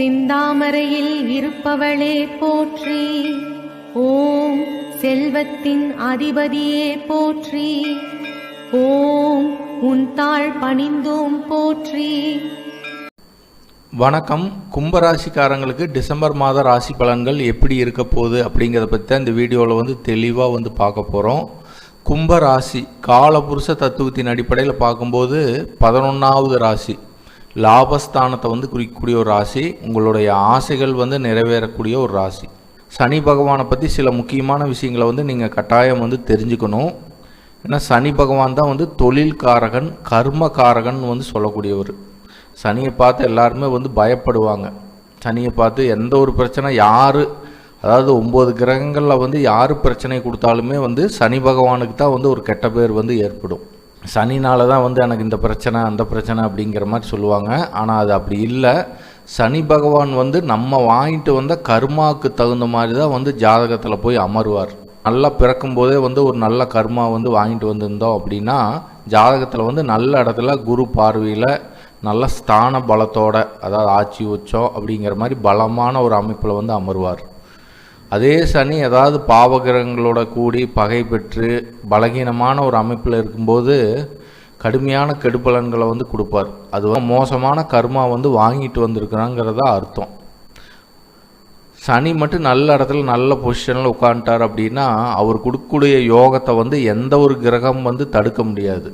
சிந்தாமரையில் இருப்பவளே போற்றி. ஓம் செல்வத்தின் அதிபதியே போற்றி. ஓம் உன் தாழ் பணிந்தோம் போற்றி. வணக்கம். கும்பராசிக்காரங்களுக்கு டிசம்பர் மாத ராசி பலன்கள் எப்படி இருக்க போகுது அப்படிங்கிறத பற்றி தான் இந்த வீடியோவில் வந்து தெளிவாக வந்து பார்க்க போகிறோம் கும்பராசி காலபுருஷ தத்துவத்தின் அடிப்படையில் பார்க்கும்போது பதினொன்றாவது ராசி. லாபஸ்தானத்தை வந்து குறிக்கக்கூடிய ஒரு ராசி உங்களுடைய ஆசைகள் வந்து நிறைவேறக்கூடிய ஒரு ராசி. சனி பகவானை பற்றி சில முக்கியமான விஷயங்களை வந்து நீங்கள் கட்டாயம் வந்து தெரிஞ்சுக்கணும். ஏன்னா சனி பகவான் தான் வந்து தொழில்காரகன் கர்மகாரகன் வந்து சொல்லக்கூடியவர். சனியை பார்த்து எல்லாருமே வந்து பயப்படுவாங்க. சனியை பார்த்து எந்த ஒரு பிரச்சனை யார் அதாவது ஒம்பது கிரகங்களில் வந்து யார் பிரச்சனை கொடுத்தாலுமே வந்து சனி பகவானுக்கு தான் வந்து ஒரு கெட்ட பேர் வந்து ஏற்படும். சனினால தான் வந்து எனக்கு இந்த பிரச்சனை அந்த பிரச்சனை அப்படிங்கிற மாதிரி சொல்லுவாங்க. ஆனால் அது அப்படி இல்லை. சனி பகவான் வந்து நம்ம வாங்கிட்டு வந்த கர்மாவுக்கு தகுந்த மாதிரி தான் வந்து ஜாதகத்தில் போய் அமருவார். நல்லா பிறக்கும்போதே வந்து ஒரு நல்ல கர்மா வந்து வாங்கிட்டு வந்திருந்தோம் அப்படின்னா ஜாதகத்தில் வந்து நல்ல இடத்துல குரு பார்வையில் நல்ல ஸ்தான பலத்தோட அதாவது ஆட்சி உச்சம் அப்படிங்கிற மாதிரி பலமான ஒரு அமைப்பில் வந்து அமருவார். அதே சனி ஏதாவது பாவகிரகங்களோட கூடி பகை பெற்று பலகீனமான ஒரு அமைப்பில் இருக்கும்போது கடுமையான கெடுபலன்களை வந்து கொடுப்பார். அது வந்து மோசமான கர்மா வந்து வாங்கிட்டு வந்திருக்கிறாங்கிறதா அர்த்தம். சனி மட்டும் நல்ல இடத்துல நல்ல பொசிஷனில் உட்காந்துட்டார் அப்படின்னா அவர் கொடுக்கக்கூடிய யோகத்தை வந்து எந்த ஒரு கிரகம் வந்து தடுக்க முடியாது.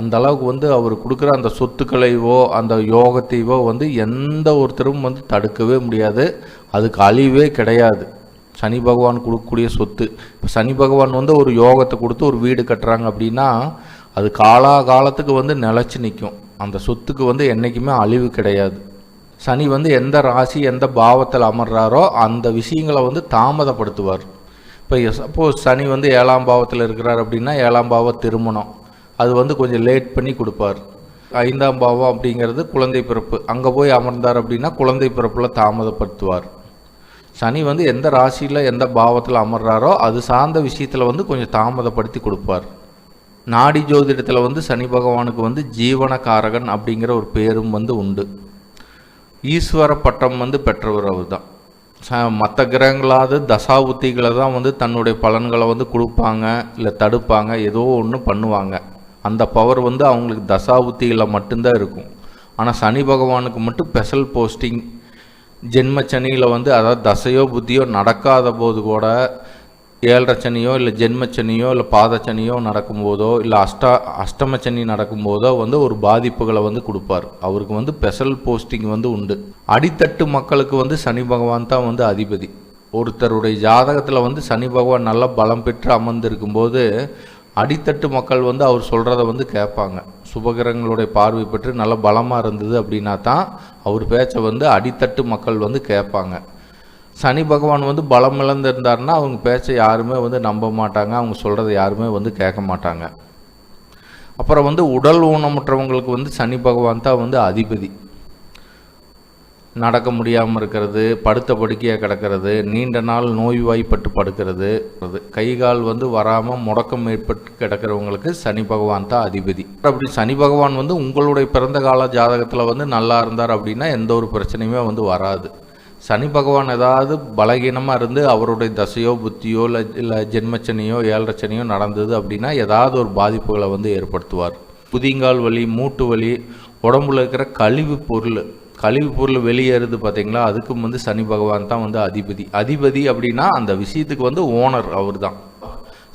அந்த அளவுக்கு வந்து அவர் கொடுக்குற அந்த சொத்துக்களைவோ அந்த யோகத்தையோ வந்து எந்த ஒருத்தரும் வந்து தடுக்கவே முடியாது. அதுக்கு அழிவே கிடையாது. சனி பகவான் கொடுக்கக்கூடிய சொத்து. இப்போ சனி பகவான் வந்து ஒரு யோகத்தை கொடுத்து ஒரு வீடு கட்டுறாங்க அப்படின்னா அது காலாகாலத்துக்கு வந்து நிலச்சி நிற்கும் அந்த சொத்துக்கு வந்து என்றைக்குமே அழிவு கிடையாது. சனி வந்து எந்த ராசி எந்த பாவத்தில் அமர்றாரோ அந்த விஷயங்களை வந்து தாமதப்படுத்துவார். இப்போ சப்போஸ் சனி வந்து ஏழாம் பாவத்தில் இருக்கிறார் அப்படின்னா ஏழாம் பாவ திருமணம். அது வந்து கொஞ்சம் லேட் பண்ணி கொடுப்பார். ஐந்தாம் பாவம் அப்படிங்கிறது குழந்தை பிறப்பு. அங்கே போய் அமர்ந்தார் அப்படின்னா குழந்தை பிறப்பில் தாமதப்படுத்துவார். சனி வந்து எந்த ராசியில் எந்த பாவத்தில் அமர்றாரோ அது சார்ந்த விஷயத்தில் வந்து கொஞ்சம் தாமதப்படுத்தி கொடுப்பார். நாடி ஜோதிடத்தில் வந்து சனி பகவானுக்கு வந்து ஜீவனகாரகன் அப்படிங்கிற ஒரு பேரும் வந்து உண்டு. ஈஸ்வர பட்டம் வந்து பெற்றவர் அவர் தான் ச மற்ற கிரகங்களாவது தசாபுத்திகளை தான் வந்து தன்னுடைய பலன்களை வந்து கொடுப்பாங்க இல்லை தடுப்பாங்க ஏதோ ஒன்று பண்ணுவாங்க. அந்த பவர் வந்து அவங்களுக்கு தசாபுத்திகளை மட்டும்தான் இருக்கும். ஆனால் சனி பகவானுக்கு மட்டும் ஸ்பெஷல் போஸ்டிங் ஜென்ம சனியில் வந்து அதாவது தசையோ புத்தியோ நடக்காத போது கூட ஏழரை சனியோ இல்லை ஜென்மச்சனியோ இல்லை பாதச்சனியோ நடக்கும்போதோ இல்லை அஷ்டா அஷ்டம சனி நடக்கும்போதோ வந்து ஒரு பாதிப்புகளை வந்து கொடுப்பார். அவருக்கு வந்து ஸ்பெஷல் போஸ்டிங் வந்து உண்டு. அடித்தட்டு மக்களுக்கு வந்து சனி பகவான் தான் வந்து அதிபதி. ஒருத்தருடைய ஜாதகத்தில் வந்து சனி பகவான் நல்லா பலம் பெற்று அமர்ந்திருக்கும்போது அடித்தட்டு மக்கள் வந்து அவர் சொல்கிறத வந்து கேட்பாங்க. சுபகிரகங்களுடைய பார்வை பெற்று நல்ல பலமாக இருந்தது அப்படின்னா தான் அவர் பேச்சை வந்து அடித்தட்டு மக்கள் வந்து கேட்பாங்க. சனி பகவான் வந்து பலம் இழந்திருந்தாருன்னா அவங்க பேச்சை யாருமே வந்து நம்ப மாட்டாங்க. அவங்க சொல்கிறத யாருமே வந்து கேட்க மாட்டாங்க. அப்புறம் வந்து உடல் ஊனமுற்றவங்களுக்கு வந்து சனி பகவான் தான் வந்து அதிபதி. நடக்க முடியாமல் இருக்கிறது படுத்த படுக்கையாக கிடக்கிறது நீண்ட நாள் நோய்வாய்ப்பட்டு படுக்கிறது. கை கால் வந்து வராமல் முடக்கம் ஏற்பட்டு கிடக்கிறவங்களுக்கு சனி பகவான் தான் அதிபதி. அப்படி சனி பகவான் வந்து உங்களுடைய பிறந்த கால ஜாதகத்தில் வந்து நல்லா இருந்தார் அப்படின்னா எந்த ஒரு பிரச்சனையுமே வந்து வராது. சனி பகவான் ஏதாவது பலகீனமாக இருந்து அவருடைய தசையோ புத்தியோ இல்லை இல்லை ஜென்மச்சனையோ ஏழரச்சனையோ நடந்தது அப்படின்னா ஏதாவது ஒரு பாதிப்புகளை வந்து ஏற்படுத்துவார். புதிங்கால் வலி மூட்டு வலி உடம்புல இருக்கிற கழிவு பொருள் கழிவு பொருள் வெளியேறுது பார்த்தீங்களா அதுக்கும் வந்து சனி பகவான் தான் வந்து அதிபதி. அதிபதி அப்படின்னா அந்த விஷயத்துக்கு வந்து ஓனர் அவர் தான்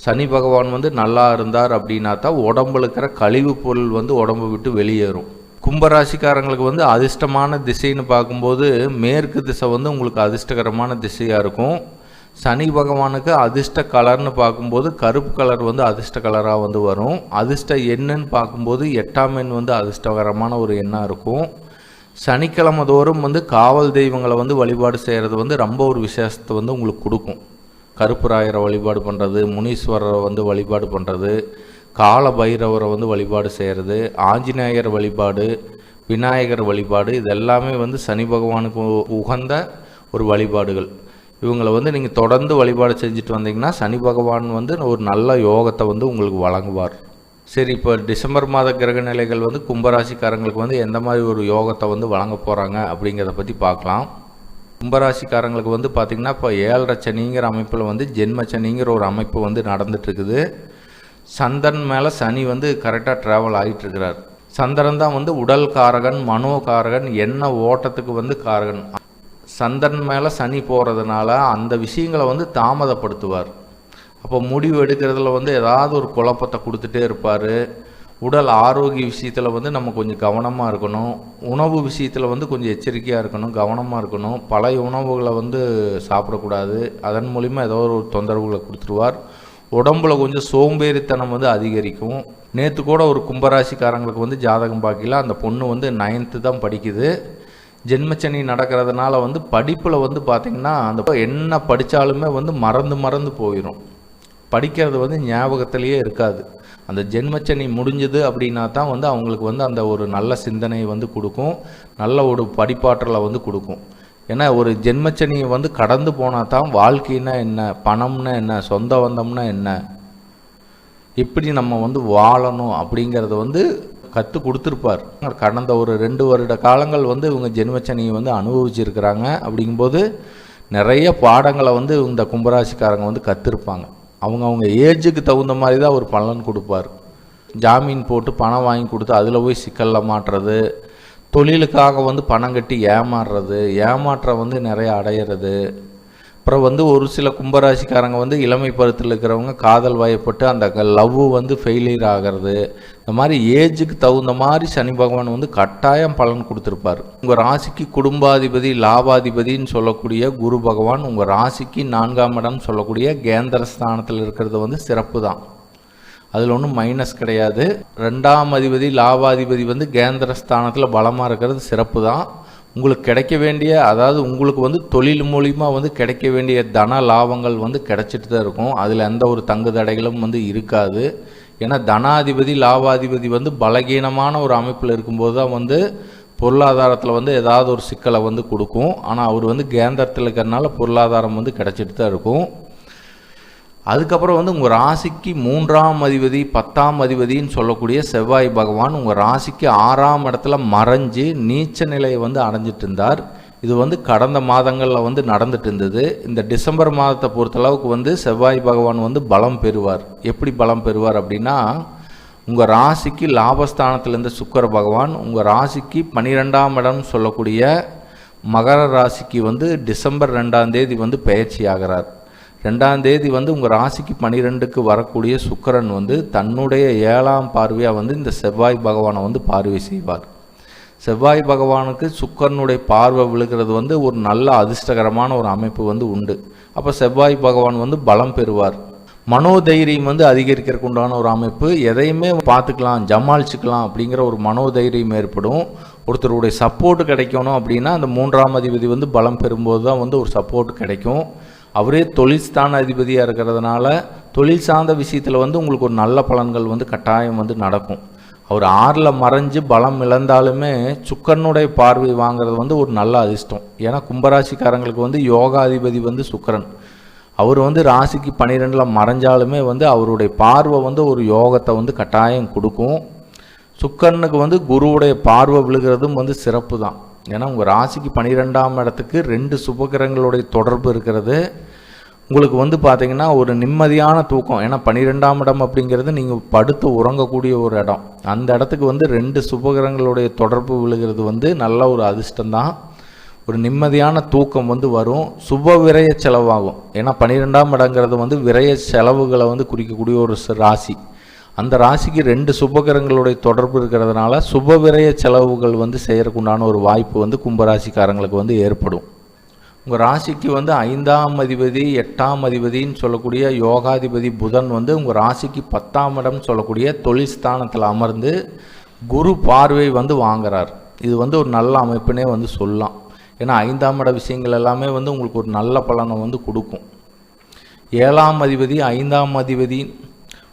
சனி பகவான் வந்து நல்லா இருந்தார் அப்படின்னா தான் உடம்புல இருக்கிற கழிவு பொருள் வந்து உடம்பு விட்டு வெளியேறும். கும்பராசிக்காரங்களுக்கு வந்து அதிர்ஷ்டமான திசைன்னு பார்க்கும்போது மேற்கு திசை வந்து உங்களுக்கு அதிர்ஷ்டகரமான திசையாக இருக்கும். சனி பகவானுக்கு அதிர்ஷ்ட கலர்னு பார்க்கும்போது கருப்பு கலர் வந்து அதிர்ஷ்ட கலராக வந்து வரும். அதிர்ஷ்ட எண்ணுன்னு பார்க்கும்போது எட்டாம் எண் வந்து அதிர்ஷ்டகரமான ஒரு எண்ணாக இருக்கும். சனிக்கிழமை தோறும் வந்து காவல் தெய்வங்களை வந்து வழிபாடு செய்கிறது வந்து ரொம்ப ஒரு விசேஷத்தை வந்து உங்களுக்கு கொடுக்கும். கருப்புராயரை வழிபாடு பண்ணுறது முனீஸ்வரரை வந்து வழிபாடு பண்ணுறது கால பைரவரை வந்து வழிபாடு செய்கிறது ஆஞ்சநேயர் வழிபாடு விநாயகர் வழிபாடு இது எல்லாமே வந்து சனி பகவானுக்கு உகந்த ஒரு வழிபாடுகள். இவங்களை வந்து நீங்கள் தொடர்ந்து வழிபாடு செஞ்சுட்டு வந்தீங்கன்னா சனி பகவான் வந்து ஒரு நல்ல யோகத்தை வந்து உங்களுக்கு வழங்குவார். சரி இப்போ டிசம்பர் மாத கிரக நிலைகள் வந்து கும்பராசிக்காரங்களுக்கு வந்து எந்த மாதிரி ஒரு யோகத்தை வந்து வழங்க போகிறாங்க அப்படிங்கிறத பற்றி பார்க்கலாம். கும்பராசிக்காரங்களுக்கு வந்து பார்த்திங்கன்னா இப்போ ஏழரை சனிங்கிற அமைப்பில் வந்து ஜென்ம சனிங்கிற ஒரு அமைப்பு வந்து நடந்துட்டுருக்குது. சந்தன் சந்திரன் மேலே சனி வந்து கரெக்டாக ட்ராவல் ஆகிட்டு இருக்கிறார் சந்திரன் தான் வந்து உடல் காரகன் மனோ காரகன் எண்ண ஓட்டத்துக்கு வந்து காரகன். சந்திரன் மேலே சனி போகிறதுனால அந்த விஷயங்களை வந்து தாமதப்படுத்துவார். அப்போ முடிவு எடுக்கிறதுல வந்து ஏதாவது ஒரு குழப்பத்தை கொடுத்துட்டே இருப்பார். உடல் ஆரோக்கிய விஷயத்தில் வந்து நம்ம கொஞ்சம் கவனமாக இருக்கணும். உணவு விஷயத்தில் வந்து கொஞ்சம் எச்சரிக்கையாக இருக்கணும் கவனமாக இருக்கணும். பழைய உணவுகளை வந்து சாப்பிடக்கூடாது. அதன் மூலிமா ஏதோ ஒரு தொந்தரவுகளை கொடுத்துருவார். உடம்புல கொஞ்சம் சோம்பேறித்தனம் வந்து அதிகரிக்கும். நேற்று கூட ஒரு கும்பராசிக்காரங்களுக்கு வந்து ஜாதகம் பார்க்கல. அந்த பொண்ணு வந்து நைன்த்து தான் படிக்குது. ஜென்மச்சனி நடக்கிறதுனால வந்து படிப்பில் வந்து பார்த்திங்கன்னா அந்த என்ன படித்தாலுமே வந்து மறந்து மறந்து போயிடும் படிக்கிறது வந்து ஞாபகத்திலேயே இருக்காது. அந்த ஜென்மச்சனி முடிஞ்சது அப்படின்னா தான் வந்து அவங்களுக்கு வந்து அந்த ஒரு நல்ல சிந்தனை வந்து கொடுக்கும். நல்ல ஒரு படிப்பாற்றலை வந்து கொடுக்கும். ஏன்னா ஒரு ஜென்மச்சனியை வந்து கடந்து போனால் தான் வாழ்க்கைன்னா என்ன? பணம்னா என்ன? சொந்த வந்தம்னா என்ன? இப்படி நம்ம வந்து வாழணும் அப்படிங்கிறத வந்து கற்றுக் கொடுத்துருப்பார். கடந்த ஒரு ரெண்டு வருட காலங்கள் வந்து இவங்க ஜென்மச்சனியை வந்து அனுபவிச்சிருக்கிறாங்க அப்படிங்கும்போது நிறைய பாடங்களை வந்து இந்த கும்பராசிக்காரங்க வந்து கற்றுருப்பாங்க அவங்க அவங்க ஏஜுக்கு தகுந்த மாதிரி தான் ஒரு பலன் கொடுப்பார். ஜாமீன் போட்டு பணம் வாங்கி கொடுத்து அதில் போய் சிக்கலில் மாட்டுறது தொழிலுக்காக வந்து பணம் கட்டி ஏமாறுறது ஏமாற்றம் வந்து நிறைய அடையிறது. அப்புறம் வந்து ஒரு சில கும்பராசிக்காரங்க வந்து இளமை பருவத்தில் இருக்கிறவங்க காதல் வயப்பட்டு அந்த லவ் வந்து ஃபெயிலியர் ஆகிறது. இந்த மாதிரி ஏஜுக்கு தகுந்த மாதிரி சனி பகவான் வந்து கட்டாயம் பலன் கொடுத்துருப்பார். உங்கள் ராசிக்கு குடும்பாதிபதி லாபாதிபதின்னு சொல்லக்கூடிய குரு பகவான் உங்கள் ராசிக்கு நான்காம் இடம் சொல்லக்கூடிய கேந்திர ஸ்தானத்தில் இருக்கிறது வந்து சிறப்பு தான் அதில் ஒன்றும் மைனஸ் கிடையாது. ரெண்டாம் அதிபதி லாபாதிபதி வந்து கேந்திர ஸ்தானத்தில் பலமாக இருக்கிறது சிறப்பு தான் உங்களுக்கு கிடைக்க வேண்டிய அதாவது உங்களுக்கு வந்து தொழில் மூலிமா வந்து கிடைக்க வேண்டிய தன லாபங்கள் வந்து கிடைச்சிட்டு தான் இருக்கும். அதில் எந்த ஒரு தங்கு தடைகளும் வந்து இருக்காது. ஏன்னா தனாதிபதி லாபாதிபதி வந்து பலகீனமான ஒரு அமைப்பில் இருக்கும்போது தான் வந்து பொருளாதாரத்தில் வந்து ஏதாவது ஒரு சிக்கலை வந்து கொடுக்கும். ஆனால் அவர் வந்து கேந்திரத்தில் இருக்கிறனால பொருளாதாரம் வந்து கிடைச்சிட்டு தான் இருக்கும். அதுக்கப்புறம் வந்து உங்கள் ராசிக்கு மூன்றாம் அதிபதி பத்தாம் அதிபதின்னு சொல்லக்கூடிய செவ்வாய் பகவான் உங்கள் ராசிக்கு ஆறாம் இடத்துல மறைஞ்சு நீச்ச நிலையை வந்து அடைஞ்சிட்டு இருந்தார். இது வந்து கடந்த மாதங்களில் வந்து நடந்துட்டு இருந்தது. இந்த டிசம்பர் மாதத்தை பொறுத்தளவுக்கு வந்து செவ்வாய் பகவான் வந்து பலம் பெறுவார். எப்படி பலம் பெறுவார் அப்படின்னா உங்கள் ராசிக்கு லாபஸ்தானத்திலேருந்து சுக்கர பகவான் உங்கள் ராசிக்கு பன்னிரெண்டாம் இடம் சொல்லக்கூடிய மகர ராசிக்கு வந்து டிசம்பர் ரெண்டாம் தேதி வந்து பயிற்சி ஆகிறார். ரெண்டாம் தேதி வந்து உங்கள் ராசிக்கு பன்னிரெண்டுக்கு வரக்கூடிய சுக்கரன் வந்து தன்னுடைய ஏழாம் பார்வையாக வந்து இந்த செவ்வாய் பகவானை வந்து பார்வை செய்வார். செவ்வாய் பகவானுக்கு சுக்கரனுடைய பார்வை விழுகிறது வந்து ஒரு நல்ல அதிர்ஷ்டகரமான ஒரு அமைப்பு வந்து உண்டு. அப்போ செவ்வாய் பகவான் வந்து பலம் பெறுவார். மனோதைரியம் வந்து அதிகரிக்கிறதுக்கு உண்டான ஒரு அமைப்பு. எதையுமே பார்த்துக்கலாம் ஜமாளிச்சுக்கலாம் அப்படிங்கிற ஒரு மனோதைரியம் ஏற்படும். ஒருத்தருடைய சப்போர்ட் கிடைக்கணும் அப்படின்னா அந்த மூன்றாம் அதிபதி வந்து பலம் பெறும்போது தான் வந்து ஒரு சப்போர்ட் கிடைக்கும். அவரே தொழில் ஸ்தான அதிபதியாக இருக்கிறதுனால தொழில் சார்ந்த விஷயத்தில் வந்து உங்களுக்கு ஒரு நல்ல பலன்கள் வந்து கட்டாயம் வந்து நடக்கும். அவர் ஆறில் மறைஞ்சு பலம் இழந்தாலுமே சுக்கரனுடைய பார்வை வாங்குறது வந்து ஒரு நல்ல அதிர்ஷ்டம். ஏன்னா கும்பராசிக்காரங்களுக்கு வந்து யோகாதிபதி வந்து சுக்கரன். அவர் வந்து ராசிக்கு பன்னிரெண்டில் மறைஞ்சாலுமே வந்து அவருடைய பார்வை வந்து ஒரு யோகத்தை வந்து கட்டாயம் கொடுக்கும். சுக்கரனுக்கு வந்து குருவுடைய பார்வை விழுகிறதும் வந்து சிறப்பு தான் ஏன்னா உங்கள் ராசிக்கு பன்னிரெண்டாம் இடத்துக்கு ரெண்டு சுபகிரகங்களுடைய தொடர்பு இருக்கிறது. உங்களுக்கு வந்து பார்த்தீங்கன்னா ஒரு நிம்மதியான தூக்கம். ஏன்னா பன்னிரெண்டாம் இடம் அப்படிங்கிறது நீங்கள் படுத்து உறங்கக்கூடிய ஒரு இடம். அந்த இடத்துக்கு வந்து ரெண்டு சுபகிரகங்களுடைய தொடர்பு விழுகிறது வந்து நல்ல ஒரு அதிர்ஷ்டம் தான் ஒரு நிம்மதியான தூக்கம் வந்து வரும். சுப விரய செலவாகும். ஏன்னா பன்னிரெண்டாம் இடங்கிறது வந்து விரய செலவுகளை வந்து குறிக்கக்கூடிய ஒரு ராசி. அந்த ராசிக்கு ரெண்டு சுபகிரகங்களுடைய தொடர்பு இருக்கிறதுனால சுப விரய செலவுகள் வந்து செய்யறதுக்குண்டான ஒரு வாய்ப்பு வந்து கும்பராசிக்காரங்களுக்கு வந்து ஏற்படும். உங்கள் ராசிக்கு வந்து ஐந்தாம் அதிபதி எட்டாம் அதிபதின்னு சொல்லக்கூடிய யோகாதிபதி புதன் வந்து உங்கள் ராசிக்கு பத்தாம் இடம் சொல்லக்கூடிய தொழில் ஸ்தானத்தில் அமர்ந்து குரு பார்வை வந்து வாங்குறார். இது வந்து ஒரு நல்ல அமைப்புனே வந்து சொல்லலாம். ஏன்னா ஐந்தாம் இட விஷயங்கள் எல்லாமே வந்து உங்களுக்கு ஒரு நல்ல பலனை வந்து கொடுக்கும். ஏழாம் அதிபதி ஐந்தாம் அதிபதி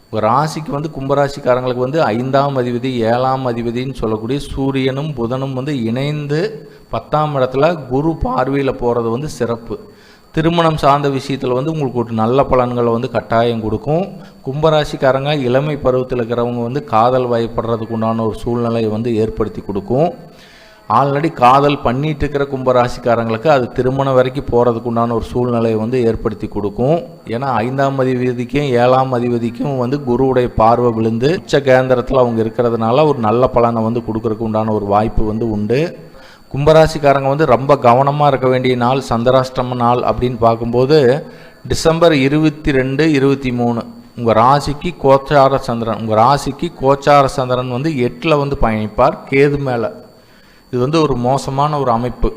உங்கள் ராசிக்கு வந்து கும்பராசிக்காரங்களுக்கு வந்து ஐந்தாம் அதிபதி ஏழாம் அதிபதின்னு சொல்லக்கூடிய சூரியனும் புதனும் வந்து இணைந்து பத்தாம் இடத்துல குரு பார்வையில் போகிறது வந்து சிறப்பு. திருமணம் சார்ந்த விஷயத்தில் வந்து உங்களுக்கு ஒரு நல்ல பலன்களை வந்து கட்டாயம் கொடுக்கும். கும்பராசிக்காரங்க இளமை பருவத்தில் இருக்கிறவங்க வந்து காதல் வயப்படுறதுக்கு உண்டான ஒரு சூழ்நிலையை வந்து ஏற்படுத்தி கொடுக்கும். ஆல்ரெடி காதல் பண்ணிட்டு இருக்கிற கும்பராசிக்காரங்களுக்கு அது திருமணம் வரைக்கும் போகிறதுக்கு உண்டான ஒரு சூழ்நிலையை வந்து ஏற்படுத்தி கொடுக்கும். ஏன்னா ஐந்தாம் அதிபதிக்கும் ஏழாம் அதிபதிக்கும் வந்து குருவுடைய பார்வை விழுந்து உச்ச கேந்திரத்தில் அவங்க இருக்கிறதுனால ஒரு நல்ல பலனை வந்து கொடுக்கறதுக்கு உண்டான ஒரு வாய்ப்பு வந்து உண்டு. கும்பராசிக்காரங்க வந்து ரொம்ப கவனமாக இருக்க வேண்டிய நாள் சந்திராஷ்டம நாள் அப்படின்னு பார்க்கும்போது டிசம்பர் இருபத்தி ரெண்டு இருபத்தி மூணு உங்கள் ராசிக்கு கோச்சார சந்திரன் உங்கள் ராசிக்கு கோச்சார சந்திரன் வந்து எட்டில் வந்து பயணிப்பார் கேது மேலே. இது வந்து ஒரு மோசமான ஒரு அமைப்பு.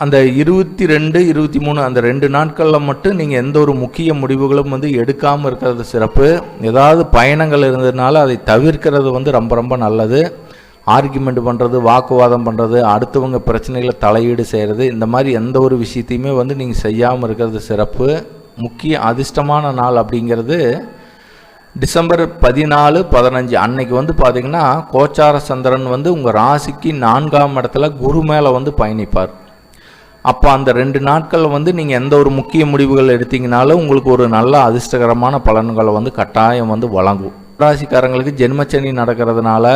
அந்த இருபத்தி ரெண்டு இருபத்தி மூணு அந்த ரெண்டு நாட்களில் மட்டும் நீங்கள் எந்த ஒரு முக்கிய முடிவுகளும் வந்து எடுக்காமல் இருக்கிறது சிறப்பு. ஏதாவது பயணங்கள் இருந்ததுனால அதை தவிர்க்கிறது வந்து ரொம்ப ரொம்ப நல்லது. ஆர்கியூமெண்ட் பண்ணுறது வாக்குவாதம் பண்ணுறது அடுத்தவங்க பிரச்சனைகளை தலையீடு செய்கிறது இந்த மாதிரி எந்த ஒரு விஷயத்தையுமே வந்து நீங்கள் செய்யாமல் இருக்கிறது சிறப்பு. முக்கிய அதிர்ஷ்டமான நாள் அப்படிங்கிறது டிசம்பர் பதினாலு பதினஞ்சு அன்னைக்கு வந்து பார்த்தீங்கன்னா கோச்சார சந்திரன் வந்து உங்கள் ராசிக்கு நான்காம் இடத்துல குரு மேலே வந்து பயணிப்பார். அப்போ அந்த ரெண்டு நாட்கள் வந்து நீங்கள் எந்த ஒரு முக்கிய முடிவுகள் எடுத்தீங்கனாலும் உங்களுக்கு ஒரு நல்ல அதிர்ஷ்டகரமான பலன்களை வந்து கட்டாயம் வந்து வழங்கும். ராசிக்காரங்களுக்கு ஜென்மச்சனி நடக்கிறதுனால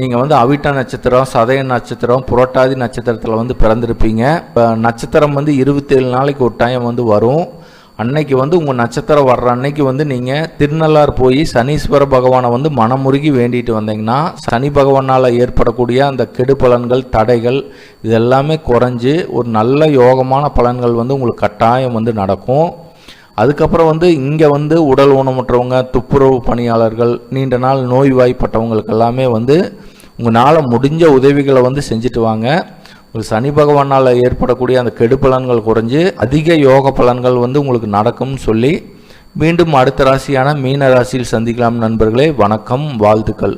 நீங்கள் வந்து அவிட்ட நட்சத்திரம் சதய நட்சத்திரம் புரட்டாதி நட்சத்திரத்தில் வந்து பிறந்திருப்பீங்க. இப்போ நட்சத்திரம் வந்து இருபத்தேழு நாளைக்கு ஒரு டைம் வந்து வரும். அன்னைக்கு வந்து உங்கள் நட்சத்திரம் வர்ற அன்னைக்கு வந்து நீங்கள் திருநள்ளார் போய் சனீஸ்வர பகவானை வந்து மனமுருகி வேண்டிட்டு வந்தீங்கன்னா சனி பகவானால் ஏற்படக்கூடிய அந்த கெடு பலன்கள் தடைகள் இது எல்லாமே ஒரு நல்ல யோகமான பலன்கள் வந்து உங்களுக்கு கட்டாயம் வந்து நடக்கும். அதுக்கப்புறம் வந்து இங்கே வந்து உடல் ஊனமுற்றவங்க துப்புரவு பணியாளர்கள் நீண்ட நாள் நோய்வாய்ப்பட்டவங்களுக்கு எல்லாமே வந்து உங்களால் முடிஞ்ச உதவிகளை வந்து செஞ்சுட்டு வாங்க. உங்களுக்கு சனி பகவானால் ஏற்படக்கூடிய அந்த கெடு பலன்கள் குறைஞ்சு அதிக யோக பலன்கள் வந்து உங்களுக்கு நடக்கும்னு சொல்லி மீண்டும் அடுத்த ராசியான மீன ராசியில் சந்திக்கலாம் நண்பர்களே. வணக்கம் வாழ்த்துக்கள்.